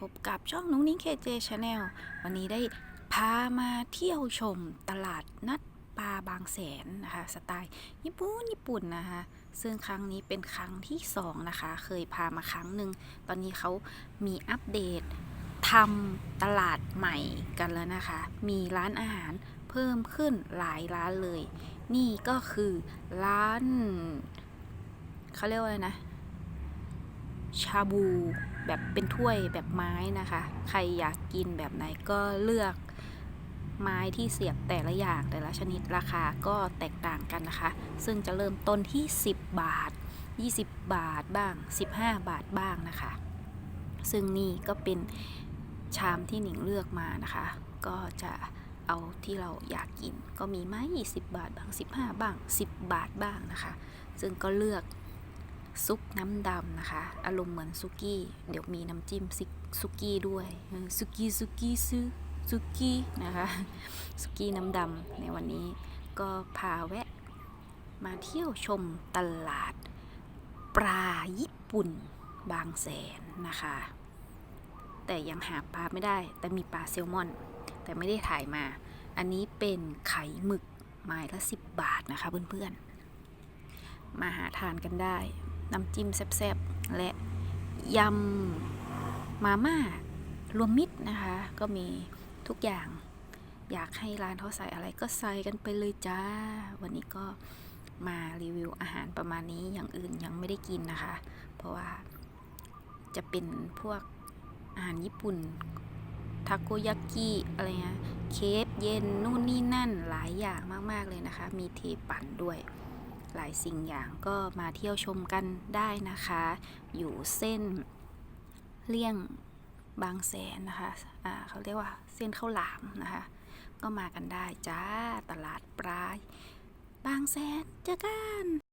พบกับช่องนุ้งนิ้งเคเจชาแนลวันนี้ได้พามาเที่ยวชมตลาดนัดปลาบางแสนนะคะ สไตล์ญี่ปุ่นญี่ปุ่นนะคะ ซึ่งครั้งนี้เป็นครั้งที่สองนะคะ เคยพามาครั้งหนึ่ง ตอนนี้เขามีอัปเดตทำตลาดใหม่กันแล้วนะคะ มีร้านอาหารเพิ่มขึ้นหลายร้านเลย นี่ก็คือร้านเขาเรียกว่าอะไรนะ ชาบูแบบเป็นถ้วยแบบไม้นะคะ ใครอยากกินแบบไหนก็เลือกไม้ที่เสียบแต่ละอย่างแต่ละชนิดราคาก็แตกต่างกันนะคะ ซึ่งจะเริ่มต้นที่ 10 บาท 20 บาทบ้าง 15 บาทบ้างนะคะ ซึ่งนี่ก็เป็นชามที่หนิงเลือกมานะคะ ก็จะเอาที่เราอยากกินก็มีไม้ 20 บาทบ้าง 15 บ้าง 10 บาทบ้างนะคะ ซึ่งก็เลือก ซุปน้ำดำนะคะ อารมณ์เหมือนซุกี้ เดี๋ยวมีน้ำจิ้มซิกซุกี้ด้วยซุกี้ซุกี้ซุซุกี้นะคะซุกี้น้ำดำในวันนี้ก็พาแวะ มาเที่ยวชมตลาด ปลาญี่ปุ่นบางแสนนะคะ แต่ยังหาปลาไม่ได้ แต่มีปลาแซลมอน แต่ไม่ได้ถ่ายมา อันนี้เป็นไข่หมึกไม้ละ 10 บาทนะคะเพื่อนๆ มาหาทานกันได้ น้ำจิ้มแซ่บๆ และยำมาม่ารวมมิตรนะคะ ก็มีทุกอย่าง อยากให้ร้านเขาใส่อะไรก็ใส่กันไปเลยจ้า วันนี้ก็มารีวิวอาหารประมาณนี้อย่างอื่นยังไม่ได้กินนะคะ เพราะว่าจะเป็นพวกอาหารญี่ปุ่นทาโกยากิอะไรเงี้ยเคฟเย็นนู่นนี่นั่นหลายอย่างมาก ๆ เลยนะคะ มีเทปั่นด้วย หลายสิ่งอย่างก็มาเที่ยวชมกันได้นะคะ อยู่เส้นเลี่ยงบางแสนนะคะะเขาเรียกว่าเส้นข้าวหลามนะคะ ก็มากันได้จ้าตลาดปลาย บางแสนเจอกัน